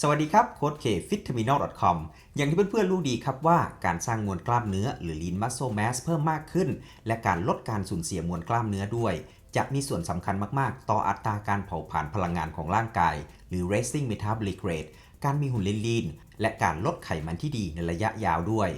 สวัสดีครับโค้ดเค fitterminal.com อย่างที่เพื่อนๆรู้ดีครับว่าการสร้างมวลกล้ามเนื้อ หรือ lean muscle mass เพิ่มมากขึ้น และการลดการสูญเสียมวลกล้ามเนื้อด้วย จะมีส่วนสำคัญมากๆ ต่ออัตราการเผาผลาญพลังงานของร่างกาย หรือ resting metabolic rate การมีหุ่นลีนๆและการลดไขมันที่ดีในระยะยาวด้วย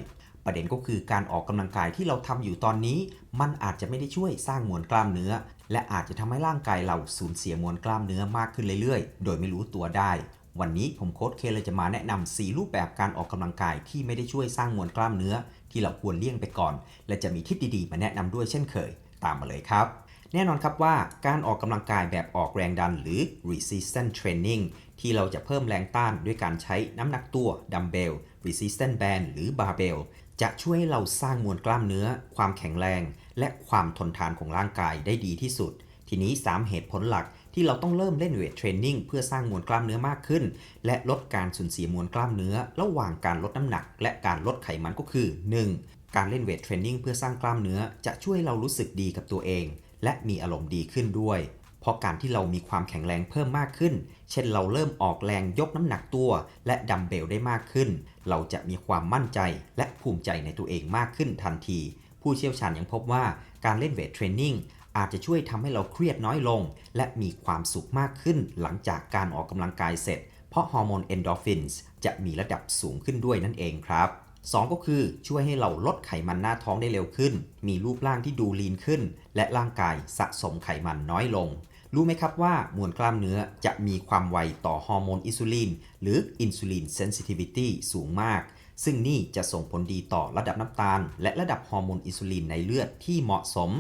ประเด็นก็คือการออกกำลังกายที่เราทำอยู่ตอนนี้ มันอาจจะไม่ได้ช่วยสร้างมวลกล้ามเนื้อ และอาจจะทำให้ร่างกายเราสูญเสียมวลกล้ามเนื้อมากขึ้นเรื่อยๆ โดยไม่รู้ตัวได้ วันนี้ผมโค้ชเคเลยจะมาแนะนำ4รูปแบบการออกกำลังกายที่ไม่ได้ช่วยสร้างมวลกล้ามเนื้อ ที่เราควรเลี่ยงไปก่อน และจะมีทิศดีๆ มาแนะนำด้วยเช่นเคย ตามมาเลยครับ แน่นอนครับว่าการออกกำลังกายแบบออกแรงดันหรือ resistance training ที่เราจะเพิ่มแรงต้านด้วยการใช้น้ำหนักตัวดัมเบล resistance band หรือบาร์เบลจะช่วยให้เราสร้างมวลกล้ามเนื้อ ความแข็งแรง และความทนทานของร่างกายได้ดีที่สุด ทีนี้ 3 เหตุผลหลัก ที่เราต้องเริ่มเล่นเวทเทรนนิ่งเพื่อสร้างมวลกล้ามเนื้อมากขึ้น และลดการสูญเสียมวลกล้ามเนื้อ ระหว่างการลดน้ำหนัก และการลดไขมันก็คือ 1. การเล่นเวทเทรนนิ่งเพื่อสร้างกล้ามเนื้อจะช่วยเรารู้สึกดีกับตัวเอง และมีอารมณ์ดีขึ้นด้วย เพราะการที่เรามีความแข็งแรงเพิ่มมากขึ้น เช่นเราเริ่มออกแรงยกน้ำหนักตัว และดัมเบลได้มากขึ้น เราจะมีความมั่นใจและภูมิใจในตัวเองมากขึ้นทันที ผู้เชี่ยวชาญยังพบว่าการเล่นเวทเทรนนิ่ง อาจจะช่วยทำให้เราเครียดน้อยลง และมีความสุขมากขึ้นหลังจากการออกกำลังกายเสร็จ เพราะฮอร์โมนเอนโดรฟินส์จะมีระดับสูงขึ้นด้วยนั่นเองครับ2 ก็คือช่วยให้เราลดไขมันหน้าท้องได้เร็วขึ้น มีรูปร่างที่ดูลีนขึ้น และร่างกายสะสมไขมันน้อยลง รู้ไหมครับว่ามวลกล้ามเนื้อจะมีความไวต่อฮอร์โมนอินซูลินหรืออินซูลินเซนซิทิวิตี้สูงมาก ซึ่งนี่จะส่งผลดีต่อระดับน้ำตาล และระดับฮอร์โมนอินซูลินในเลือดที่เหมาะสม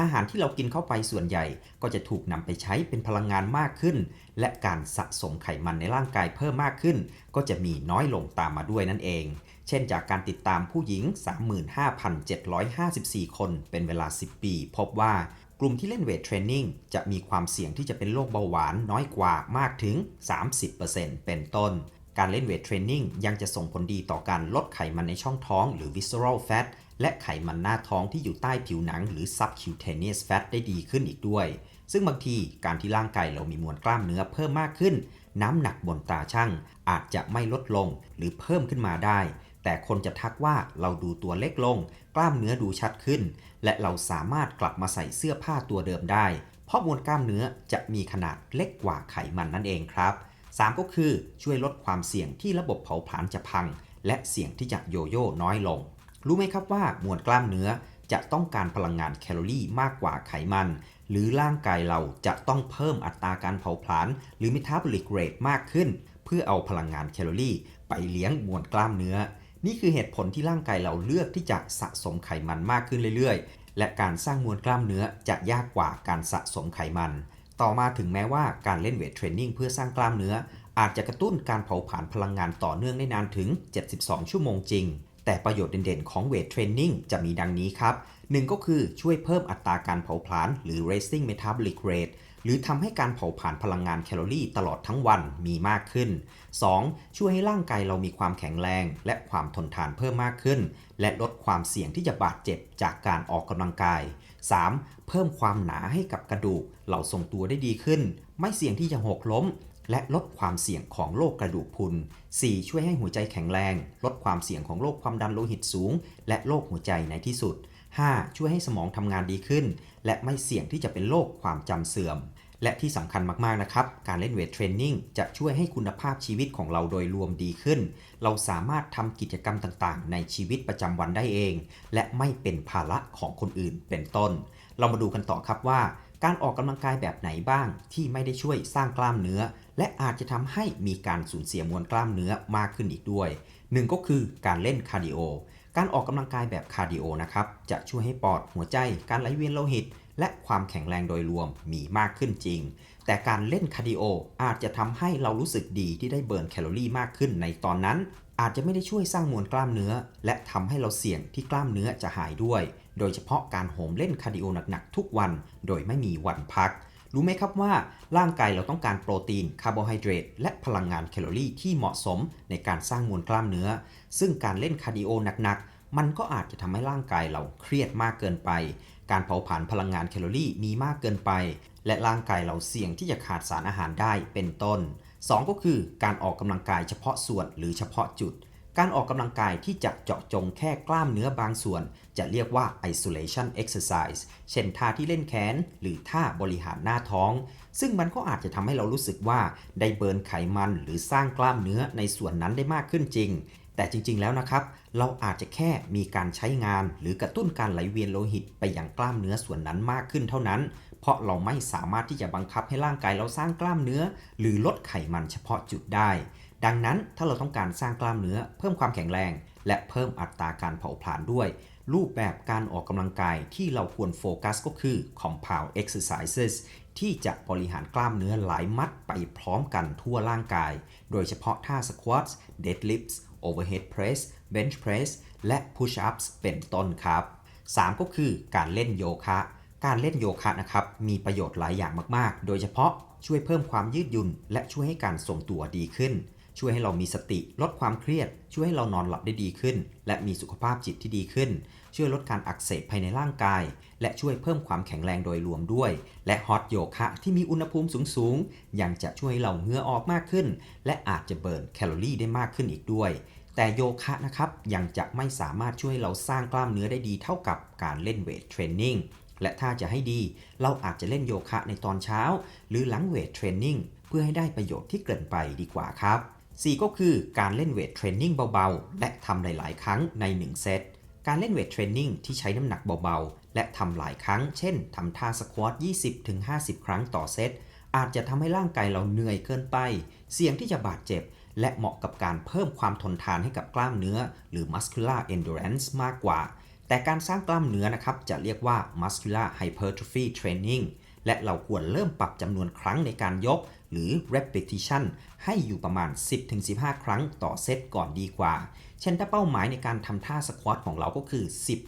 อาหารที่เรากินเข้าไปส่วนใหญ่ ก็จะถูกนำไปใช้เป็นพลังงานมากขึ้น และการสะสมไขมันในร่างกายเพิ่มมากขึ้น ก็จะมีน้อยลงตามมาด้วยนั่นเอง เช่นจากการติดตามผู้หญิง 35,754 คนเป็นเวลา 10 ปี พบว่ากลุ่มที่เล่นเวทเทรนนิ่งจะมีความเสี่ยงที่จะเป็นโรคเบาหวานน้อยกว่ามากถึง 30%เป็นต้น การเล่นเวทเทรนนิ่งยังจะส่งผลดีต่อการลดไขมันในช่องท้องหรือ visceral fat และไขมันหน้าท้องที่อยู่ใต้ผิวหนังหรือ subcutaneous fat ได้ดีขึ้นอีกด้วย ซึ่งบางทีการที่ร่างกายเรามีมวลกล้ามเนื้อเพิ่มมากขึ้น น้ำหนักบนตาช่างอาจจะไม่ลดลงหรือเพิ่มขึ้นมาได้ แต่คนจะทักว่าเราดูตัวเล็กลง กล้ามเนื้อดูชัดขึ้น และเราสามารถกลับมาใส่เสื้อผ้าตัวเดิมได้ เพราะมวลกล้ามเนื้อจะมีขนาดเล็กกว่าไขมันนั่นเองครับ 3 ก็คือช่วยลดความเสี่ยงที่ระบบเผาผลาญจะพัง และเสี่ยงที่จะโยโย่น้อยลง รู้ไหมครับว่ามวลกล้ามเนื้อจะต้องการพลังงานแคลอรี่มากกว่าไขมัน หรือร่างกายเราจะต้องเพิ่มอัตราการเผาผลาญหรือ metabolic rate มากขึ้น เพื่อเอาพลังงานแคลอรี่ ไปเลี้ยงมวลกล้ามเนื้อ นี่คือเหตุผลที่ร่างกายเราเลือกที่จะสะสมไขมันมากขึ้นเรื่อยๆ และการสร้างมวลกล้ามเนื้อจะยากกว่าการสะสมไขมัน ต่อมาถึงแม้ว่าการเล่นเวทเทรนนิ่งเพื่อสร้างกล้ามเนื้อ อาจจะกระตุ้นการเผาผลาญพลังงานต่อเนื่องได้นานถึง 72 ชั่วโมงจริง แต่ประโยชน์เด่นๆ ของเวทเทรนนิ่งจะมีดังนี้ครับ 1 ก็คือช่วยเพิ่มอัตราการเผาผลาญหรือ resting metabolic rate หรือทำให้การเผาผลาญพลังงานแคลอรี่ตลอดทั้งวันมีมากขึ้น 2. ช่วยให้ร่างกายเรามีความแข็งแรง และความทนทานเพิ่มมากขึ้น และลดความเสี่ยงที่จะบาดเจ็บจากการออกกำลังกาย 3. เพิ่มความหนาให้กับกระดูกเราทรงตัวได้ดีขึ้น ไม่เสี่ยงที่จะหกล้ม และลดความเสี่ยงของโรคกระดูกพุน 4. ช่วยให้หัวใจแข็งแรง ลดความเสี่ยงของโรคความดันโลหิตสูง และโรคหัวใจในที่สุด 5. ช่วยให้สมองทำงานดีขึ้น และไม่เสี่ยงที่จะเป็นโรคความจำเสื่อม และที่สำคัญมากๆนะครับ การเล่นเวทเทรนนิ่งจะช่วยให้คุณภาพชีวิตของเราโดยรวมดีขึ้น เราสามารถทำกิจกรรมต่างๆ ในชีวิตประจำวันได้เอง และไม่เป็นภาระของคนอื่นเป็นต้น เรามาดูกันต่อครับว่า การออกกำลังกายแบบไหนบ้างที่ไม่ได้ช่วยสร้างกล้ามเนื้อ และอาจจะทำให้มีการสูญเสียมวลกล้ามเนื้อมากขึ้นอีกด้วยหนึ่งก็คือการเล่นคาร์ดิโอ การออกกำลังกายแบบคาร์ดิโอนะครับจะช่วยให้ปอดหัวใจ การไหลเวียนโลหิต และความแข็งแรงโดยรวมมีมากขึ้นจริง แต่การเล่นคาร์ดิโออาจจะทำให้เรารู้สึกดีที่ได้เบิร์นแคลอรี่มากขึ้นในตอนนั้นอาจจะไม่ได้ช่วยสร้างมวลกล้ามเนื้อ และทำให้เราเสี่ยงที่กล้ามเนื้อจะหายด้วย โดยเฉพาะการโหมเล่นคาร์ดิโอหนักๆทุกวัน โดยไม่มีวันพัก รู้ไหมครับว่าร่างกายเราต้องการโปรตีน คาร์โบไฮเดรต และพลังงานแคลอรี่ที่เหมาะสมในการสร้างมวลกล้ามเนื้อ ซึ่งการเล่นคาร์ดิโอหนักๆ มันก็อาจจะทำให้ร่างกายเราเครียดมากเกินไป การเผาผลาญพลังงานแคลอรี่มีมากเกินไป และร่างกายเราเสี่ยงที่จะขาดสารอาหารได้เป็นต้น 2 ก็คือการออกกำลังกายเฉพาะส่วนหรือเฉพาะจุด การออกกำลังกายที่จะเจาะจงแค่กล้ามเนื้อบางส่วน จะเรียกว่า isolation exercise เช่นท่าที่เล่นแขน หรือท่าบริหารหน้าท้อง ซึ่งมันก็อาจจะทำให้เรารู้สึกว่าได้เบิร์นไขมันหรือสร้างกล้ามเนื้อในส่วนนั้นได้มากขึ้นจริง แต่จริง ๆ แล้วนะครับ เราอาจจะแค่มีการใช้งาน หรือกระตุ้นการไหลเวียนโลหิตไปยังกล้ามเนื้อส่วนนั้นมากขึ้นเท่านั้น เพราะเราไม่สามารถที่จะบังคับให้ร่างกายเราสร้างกล้ามเนื้อ หรือลดไขมันเฉพาะจุดได้ ดังนั้นถ้าเราต้องการสร้างกล้ามเนื้อ เพิ่มความแข็งแรง และเพิ่มอัตราการเผาผลาญด้วย รูปแบบการออกกำลังกายที่เราควรโฟกัสก็คือ compound exercises ที่จะบริหารกล้ามเนื้อหลายมัดไปพร้อมกันทั่วร่างกาย โดยเฉพาะท่า squats deadlifts overhead press bench press และ push ups เป็นต้นครับ 3 ก็คือการเล่นโยคะ การเล่นโยคะนะครับมีประโยชน์หลายอย่างมากๆ โดยเฉพาะช่วยเพิ่มความยืดหยุ่น และช่วยให้การทรงตัวดีขึ้น ช่วยให้เรามีสติ ลดความเครียด ช่วยให้เรานอนหลับได้ดีขึ้น และมีสุขภาพจิตที่ดีขึ้น ช่วยลดการอักเสบภายในร่างกาย และช่วยเพิ่มความแข็งแรงโดยรวมด้วย และฮอตโยคะที่มีอุณหภูมิสูงๆยังจะช่วยให้เราเหงื่อออกมากขึ้น และอาจจะเบิร์นแคลอรี่ได้มากขึ้นอีกด้วยแต่โยคะนะครับยังจะไม่สามารถช่วยเราสร้างกล้ามเนื้อได้ดีเท่ากับการเล่นเวทเทรนนิ่ง และถ้าจะให้ดีเราอาจจะเล่นโยคะในตอนเช้า หรือหลังเวทเทรนนิ่งเพื่อให้ได้ประโยชน์ที่เกินไปดีกว่าครับ 4 ก็คือการเล่นเวทเทรนนิ่งเบาๆ และทำหลายๆ ครั้งใน 1 เซตการเล่นเวทเทรนนิ่งที่ใช้น้ำหนักเบาๆ และทำหลายครั้ง เช่นทำท่าสควอต20-50 ครั้งต่อเซตอาจจะทำให้ร่างกายเราเหนื่อยเกินไป เสี่ยงที่จะบาดเจ็บ และเหมาะกับการเพิ่มความทนทานให้กับกล้ามเนื้อ หรือ muscular endurance มากกว่า แต่การสร้างกล้ามเนื้อนะครับจะเรียกว่า muscular hypertrophy training และเราควรเริ่มปรับจำนวนครั้งในการยก หรือ repetition ให้อยู่ประมาณ 10-15 ครั้งต่อเซตก่อนดีกว่า เช่นถ้าเป้าหมายในการทำท่าสควอตของเราก็คือ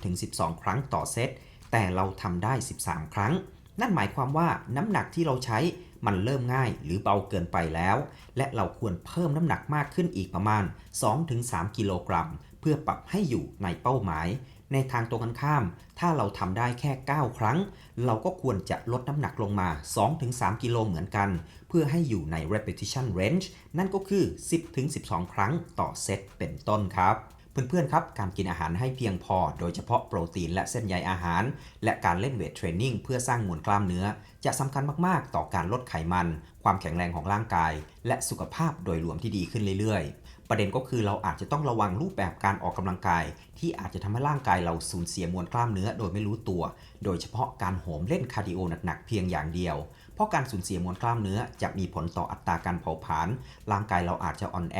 10-12 ครั้งต่อเซต แต่เราทำได้ 13 ครั้ง นั่นหมายความว่าน้ำหนักที่เราใช้มันเริ่มง่ายหรือเบาเกินไปแล้ว และเราควรเพิ่มน้ำหนักมากขึ้นอีกประมาณ 2-3 กิโลกรัม เพื่อปรับให้อยู่ในเป้าหมาย ในทางตรงกันข้าม ถ้าเราทำได้แค่ 9 ครั้ง เราก็ควรจะลดน้ำหนักลงมา 2-3 กิโลเหมือนกัน เพื่อให้อยู่ใน repetition range นั่นก็คือ 10-12 ครั้งต่อเซตเป็นต้นครับเพื่อนๆ ครับ การกินอาหารให้เพียงพอ โดยเฉพาะโปรตีนและเส้นใยอาหาร และการเล่นเวทเทรนนิ่งเพื่อสร้างมวลกล้ามเนื้อ จะสำคัญมากๆ ต่อการลดไขมัน ความแข็งแรงของร่างกาย และสุขภาพโดยรวมที่ดีขึ้นเรื่อยๆ ประเด็นก็คือเราอาจจะต้องระวังรูปแบบการออกกำลังกาย ที่อาจจะทำให้ร่างกายเราสูญเสียมวลกล้ามเนื้อโดยไม่รู้ตัว โดยเฉพาะการโหมเล่นคาร์ดิโอหนักๆเพียงอย่างเดียว เพราะการสูญเสียมวลกล้ามเนื้อจะมีผลต่ออัตราการเผาผลาญร่างกายเราอาจจะอ่อนแอ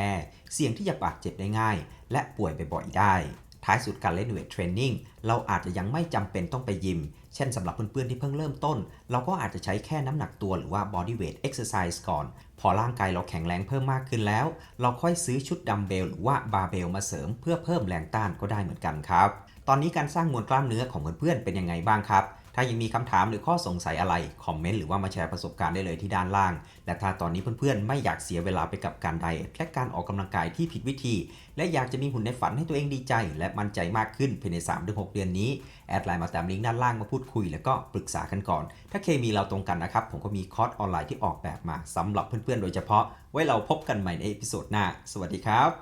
เสี่ยงที่จะบาดเจ็บได้ง่าย และป่วยบ่อยๆได้ ท้ายสุดการเล่นเวทเทรนนิ่งเราอาจจะยังไม่จำเป็นต้องไปยิม เช่นสำหรับเพื่อนๆที่เพิ่งเริ่มต้น เราก็อาจจะใช้แค่น้ำหนักตัวหรือว่า body weight exercise ก่อน พอร่างกายเราแข็งแรงเพิ่มมากขึ้นแล้ว เราค่อยซื้อชุดดัมเบลหรือว่าบาร์เบลมาเสริมเพื่อเพิ่มแรงต้านก็ได้เหมือนกันครับ ตอนนี้การสร้างมวลกล้ามเนื้อของเพื่อนๆเป็นยังไงบ้างครับ ถ้ายังมีคำถามหรือข้อสงสัยอะไร คอมเมนต์หรือว่ามาแชร์ประสบการณ์ได้เลยที่ด้านล่าง และถ้าตอนนี้เพื่อนๆ ไม่อยากเสียเวลาไปกับการไดเอทและการออกกำลังกายที่ผิดวิธี และอยากจะมีหุ่นในฝันให้ตัวเองดีใจ และมั่นใจมากขึ้นภายใน 3-6 เดือนนี้ แอดไลน์มาตามลิงก์ด้านล่างมาพูดคุย แล้วก็ปรึกษากันก่อน ถ้าเคมีเราตรงกันนะครับผมก็มีคอร์สออนไลน์ที่ออกแบบมาสำหรับเพื่อนๆ โดยเฉพาะ ไว้เราพบกันใหม่ในเอพิโซดหน้า สวัสดีครับ